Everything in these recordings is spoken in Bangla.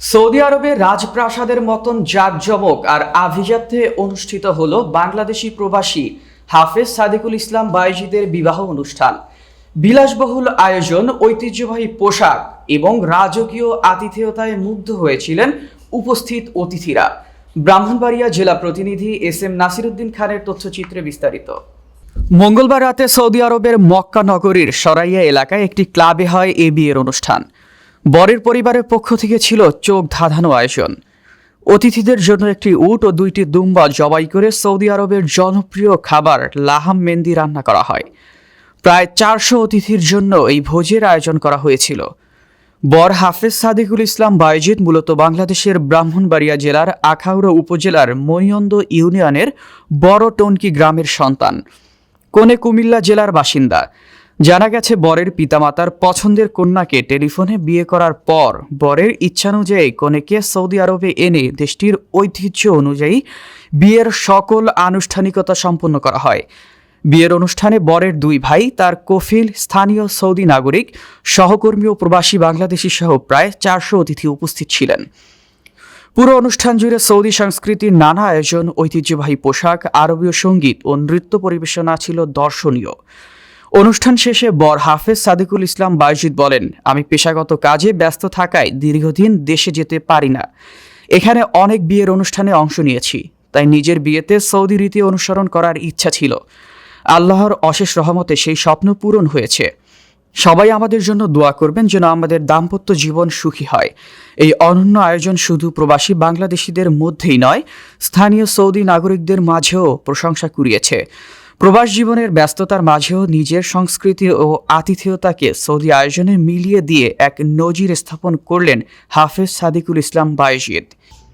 সৌদি আরবে রাজপ্রাসাদের মতন জাঁকজমক আর আভিজাত্যে অনুষ্ঠিত হল বাংলাদেশি প্রবাসী হাফেজ সাদিকুল ইসলাম বাইজিদের বিবাহ অনুষ্ঠান। বিলাসবহুল আয়োজন, ঐতিহ্যবাহী পোশাক এবং রাজকীয় আতিথেয়তায় মুগ্ধ হয়েছিলেন উপস্থিত অতিথিরা। ব্রাহ্মণবাড়িয়া জেলা প্রতিনিধি এস এম নাসিরুদ্দিন খানের তথ্যচিত্রে বিস্তারিত। মঙ্গলবার রাতে সৌদি আরবের মক্কা নগরীর সরাইয়া এলাকায় একটি ক্লাবে হয় এ বিয়ের অনুষ্ঠান। বরের পরিবারের পক্ষ থেকে ছিল চোখ ধাঁধানো আয়োজন। অতিথিদের জন্য একটি উট ও দুইটি দুম্বা জবাই করে সৌদি আরবের জনপ্রিয় খাবার লাহাম মেন্দি রান্না করা হয়। প্রায় চারশো অতিথির জন্য এই ভোজের আয়োজন করা হয়েছিল। বর হাফেজ সাদিকুল ইসলাম বায়জিদ মূলত বাংলাদেশের ব্রাহ্মণবাড়িয়া জেলার আখাউড়া উপজেলার মনিয়ন্দ ইউনিয়নের বড় টনকি গ্রামের সন্তান। কোনে কুমিল্লা জেলার বাসিন্দা। জানা গেছে, বরের পিতামাতার পছন্দের কন্যাকে টেলিফোনে বিয়ে করার পর বরের ইচ্ছানুযায়ী কনেকে সৌদি আরবে এনে দেশটির ঐতিহ্য অনুযায়ী বিয়ের সকল আনুষ্ঠানিকতা সম্পন্ন করা হয়। বিয়ের অনুষ্ঠানে বরের দুই ভাই, তার কফিল, স্থানীয় সৌদি নাগরিক, সহকর্মী ও প্রবাসী বাংলাদেশি সহ প্রায় চারশো অতিথি উপস্থিত ছিলেন। পুরো অনুষ্ঠান জুড়ে সৌদি সংস্কৃতির নানা আয়োজন, ঐতিহ্যবাহী পোশাক, আরবীয় সংগীত ও নৃত্য পরিবেশনা ছিল দর্শনীয়। অনুষ্ঠান শেষে বর হাফেজ সাদিকুল ইসলাম বায়জিদ বলেন, আমি পেশাগত কাজে ব্যস্ত থাকায় দীর্ঘদিন দেশে যেতে পারি না। এখানে অনেক বিয়ের অনুষ্ঠানে অংশ নিয়েছি, তাই নিজের বিয়েতে সৌদি রীতি অনুসরণ করার ইচ্ছা ছিল। আল্লাহর অশেষ রহমতে সেই স্বপ্ন পূরণ হয়েছে। সবাই আমাদের জন্য দোয়া করবেন যেন আমাদের দাম্পত্য জীবন সুখী হয়। এই অনন্য আয়োজন শুধু প্রবাসী বাংলাদেশিদের মধ্যেই নয়, স্থানীয় সৌদি নাগরিকদের মাঝেও প্রশংসা কুড়িয়েছে। প্রবাস জীবনের ব্যস্ততার মাঝেও নিজের সংস্কৃতি ও আতিথেয়তাকে সৌদি আয়োজনে মিলিয়ে দিয়ে এক নজির স্থাপন করলেন হাফেজ সাদিকুল ইসলাম বায়েজিদ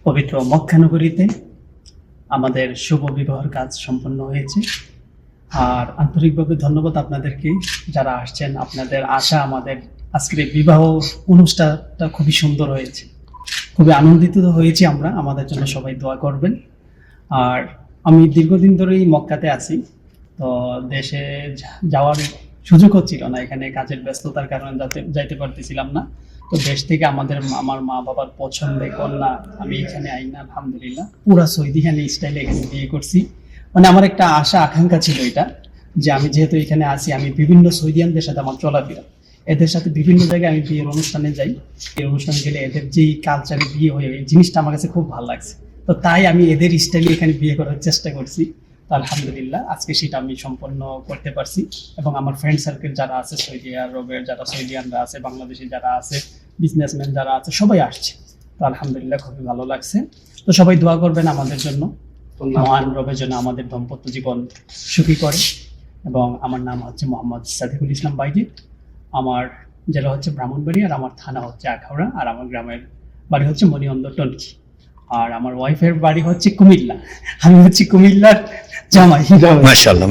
পবিত্র মক্কানগরীতে আমাদের শুভ বিবাহের কাজ সম্পন্ন হয়েছে। আর আন্তরিকভাবে ধন্যবাদ আপনাদেরকে, যারা আসছেন, আপনাদের আশা, আমাদের আজকের বিবাহ অনুষ্ঠানটা খুবই সুন্দর হয়েছে। খুবই আনন্দিত হয়েছি আমরা, আমাদের জন্য সবাই দোয়া করবেন। আর আমি দীর্ঘদিন ধরেই মক্কাতে আছি। তো দেশে যাওয়ার সুযোগও ছিল না। এখানে কাজের ব্যস্ততার কারণে যাইতে পারতেছিলাম না। তো দেশ থেকে আমাদের আমার মা বাবার পছন্দের কন্যা, আমি এখানে আই না, আলহামদুলিল্লাহ। পুরা সৌদিখানি স্টাইলে এখানে বিয়ে করছি। মানে আমার একটা আশা, আকাঙ্ক্ষা ছিল এটা, যে আমি যেহেতু এখানে আছি, আমি বিভিন্ন সৌদিয়ানদের সাথে আমার চলাফেরা। এদের সাথে বিভিন্ন জায়গায় আমি বিয়ের অনুষ্ঠানে যাই। এই অনুষ্ঠানে গেলে এদের যেই কালচারে বিয়ে হয়ে এই জিনিসটা আমার কাছে খুব ভালো লাগছে। তো তাই আমি এদের স্টাইলে এখানে বিয়ে করার চেষ্টা করছি। তো আলহামদুলিল্লাহ আজকে সেটা আমি সম্পন্ন করতে পারছি। এবং আমার ফ্রেন্ড সার্কেল যারা আছে সৌদি আরবের যারা সৌদিয়ানরা আছে বাংলাদেশি যারা আছে বিজনেসম্যান যারা আছে সবাই আসছে। তো আলহামদুলিল্লাহ খুবই ভালো লাগছে। তো সবাই দোয়া করবেন আমাদের জন্য। মহান রবের জন্য আমাদের দম্পত্য জীবন সুখী করে। এবং আমার নাম হচ্ছে মোহাম্মদ সাদিকুল ইসলাম বাইজিদ আমার জেলা হচ্ছে ব্রাহ্মণবাড়ি আর আমার থানা হচ্ছে আখাউড়া। আর আমার গ্রামের বাড়ি হচ্ছে মণিঅন্দ টনকি। আর আমার ওয়াইফের বাড়ি হচ্ছে কুমিল্লা। আমি হচ্ছি কুমিল্লার জামাই। মাশাআল্লাহ